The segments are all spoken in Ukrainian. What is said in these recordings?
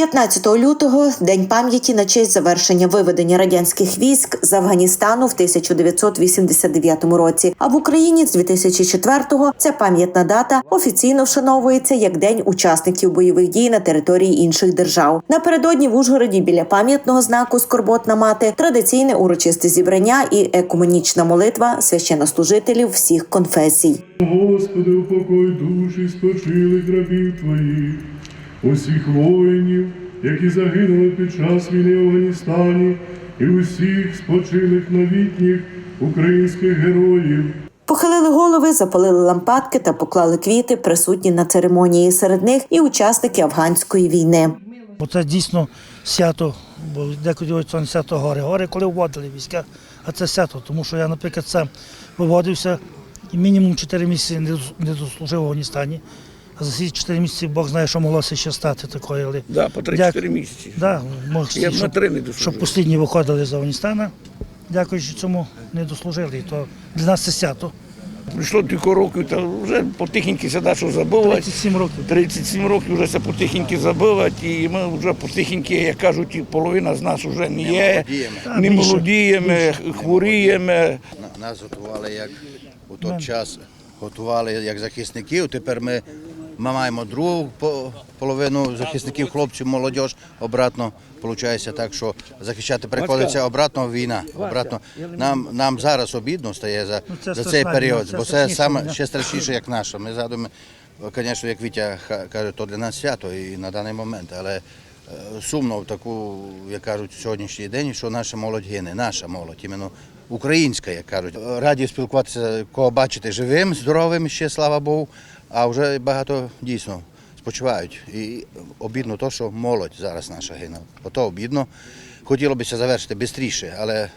15 лютого день пам'яті на честь завершення виведення радянських військ з Афганістану в 1989 році. А в Україні з 2004-го ця пам'ятна дата офіційно вшановується як День учасників бойових дій на території інших держав. Напередодні в Ужгороді біля пам'ятного знаку Скорботна мати традиційне урочисте зібрання і екуменічна молитва священнослужителів всіх конфесій. Господи, упокой душі спочилих рабів Твоїх, усіх воїнів, які загинули під час війни в Афганістані, і усіх спочилих новітніх українських героїв. Похилили голови, запалили лампадки та поклали квіти, присутні на церемонії. Серед них і учасники афганської війни. Бо це дійсно свято, бо деколи це не свято гори. Гори, коли вводили війська, а це свято, тому що я, наприклад, сам виводився і мінімум 4 місяці не дослужив в Афганістані. За ці 4 місяці Бог знає, що моглося ще стати такою. Але Да, по 3-4 місяці. да, мог, Я б на щоб, три не дослужив. щоб останні виходили з Афганістана. Дякуючи цьому не дослужили. І то для нас це свято. Прийшло кілька років, та вже потихеньки сюди що забувати. 37 років. 37 років вже це потихеньки забивати, і ми вже потихеньки, як кажуть, і половина з нас вже не є, не більше, молодіємо, хворіємо. На- Нас готували як у той час готували як захисників. Тепер ми, ми маємо другу половину захисників, хлопців, молодь обратно. Получається так, що захищати приходиться обратно війна. Обратно нам нам зараз обідно стає за, Ну, за цей період, бо це саме ще страшніше, як наша. Ми згадуємо, звісно, як Вітя каже, то для нас свято і на даний момент, але е, сумно в таку, як кажуть, сьогоднішній день, що наша молодь гине, наша молодь, іменно українська, як кажуть. Раді спілкуватися, кого бачити живим, здоровим ще, слава Богу, а вже багато дійсно спочивають. І обідно то, що молодь зараз наша гине. Ото обідно. Хотілося б завершити швидше, але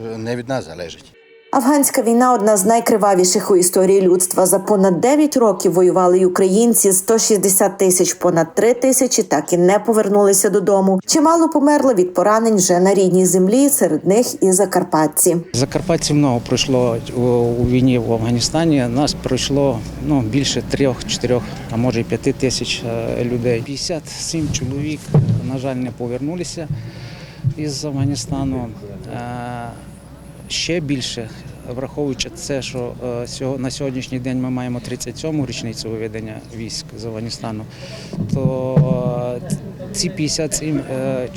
не від нас залежить. Афганська війна одна з найкривавіших у історії людства. За понад 9 років воювали й українці. 160 тисяч, понад 3 тисячі так і не повернулися додому. Чимало померло від поранень вже на рідній землі. Серед них і закарпатці. Закарпатців много пройшло у, війні в Афганістані. Нас пройшло ну, більше трьох, чотирьох, а може й п'яти тисяч е, людей. 57 чоловік, на жаль, не повернулися із Афганістану. Ще більше, враховуючи це, що е, на сьогоднішній день ми маємо 37-му річницю виведення військ з Афганістану, то е, ці 57 е,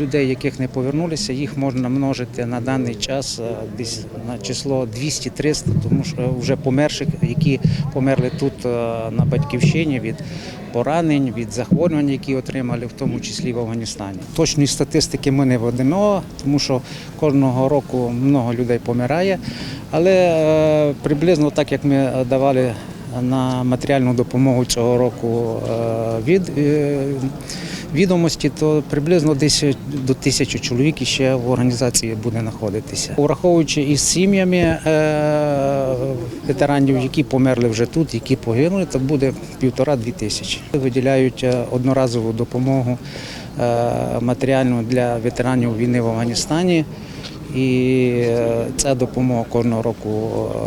людей, яких не повернулися, їх можна множити на даний час е, десь на число 200-300, тому що е, вже померших, які померли тут на батьківщині від поранень, від захворювань, які отримали, в тому числі в Афганістані. Точної статистики ми не ведемо, тому що кожного року много людей помирає, але приблизно так, як ми давали на матеріальну допомогу цього року від відомості, то приблизно десь до тисячі чоловік ще в організації буде знаходитися. Враховуючи із сім'ями е, ветеранів, які померли вже тут, які загинули, то буде півтора-дві тисячі. Виділяють е, одноразову допомогу е, матеріальну для ветеранів війни в Афганістані. І е, ця допомога кожного року е,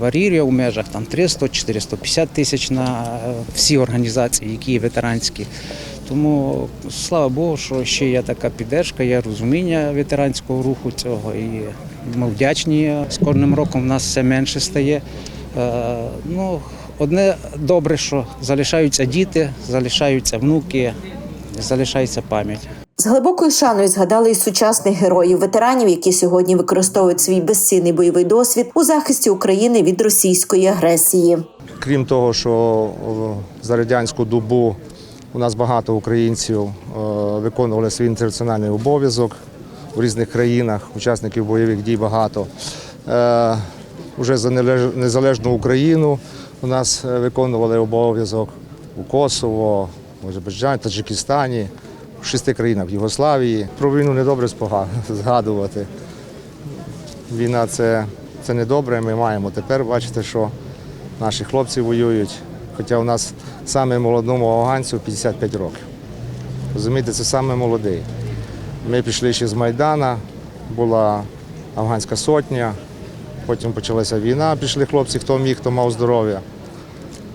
варіює у межах там 300-450 тисяч на е, всі організації, які ветеранські. Тому слава Богу, що ще є така піддержка, є розуміння ветеранського руху цього. І ми вдячні. З кожним роком в нас все менше стає. Е, Ну, одне добре, що залишаються діти, залишаються внуки, залишається пам'ять. З глибокою шаною згадали й сучасних героїв, ветеранів, які сьогодні використовують свій безцінний бойовий досвід у захисті України від російської агресії. Крім того, що за радянську добу у нас багато українців е, виконували свій інтернаціональний обов'язок в різних країнах, учасників бойових дій багато. Е, Уже за незалежну Україну у нас е, виконували обов'язок у Косово, Азербайджані, Таджикистані, в шести країнах в Югославії. Про війну не добре згадувати. Війна це, це не добре. Ми маємо тепер бачити, що наші хлопці воюють. Хоча у нас саме молодому афганцю 55 років. Розумієте, це саме молодий. Ми пішли ще з Майдана, була афганська сотня, потім почалася війна, пішли хлопці, хто міг, хто мав здоров'я.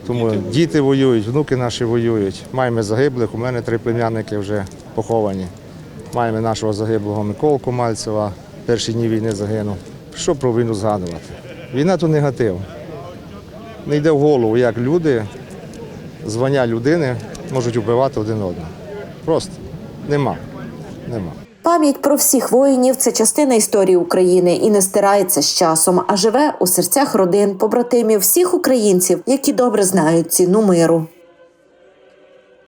Тому діти воюють, внуки наші воюють. Маємо загиблих, у мене три племянники вже поховані. Маємо нашого загиблого Миколку Мальцева, перші дні війни загинув. Що про війну згадувати? Війна то негатив. Не йде в голову, як люди, звання людини можуть вбивати один одного. Просто нема. Нема. Пам'ять про всіх воїнів це частина історії України і не стирається з часом, а живе у серцях родин, побратимів всіх українців, які добре знають ціну миру.